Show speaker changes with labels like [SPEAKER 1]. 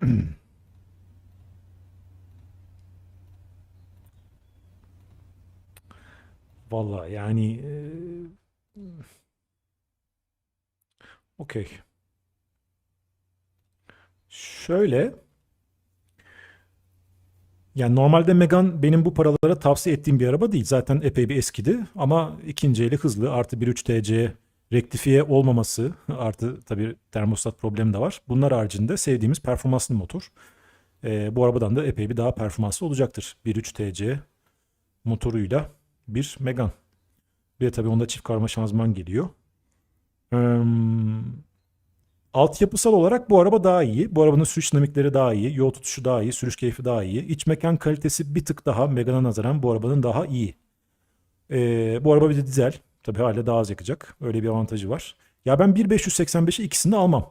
[SPEAKER 1] Vallahi yani e, okey. Şöyle yani normalde Megane benim bu paralara tavsiye ettiğim bir araba değil. Zaten epey bir eskidi ama ikinci eli hızlı artı 1.3 TC rektifiye olmaması artı tabii termostat problemi de var. Bunlar haricinde sevdiğimiz performanslı motor. Ee, bu arabadan da epey bir daha performanslı olacaktır. 1.3 TC motoruyla bir Megane. Bir de tabii onda çift karma şanzıman geliyor. Eee, altyapısal olarak bu araba daha iyi. Bu arabanın sürüş dinamikleri daha iyi. Yol tutuşu daha iyi. Sürüş keyfi daha iyi. İç mekan kalitesi bir tık daha Megane'a nazaran bu arabanın daha iyi. Eee, bu araba bir de dizel. Tabii hala daha az yakacak. Öyle bir avantajı var. Ya ben 1.585'i ikisini almam.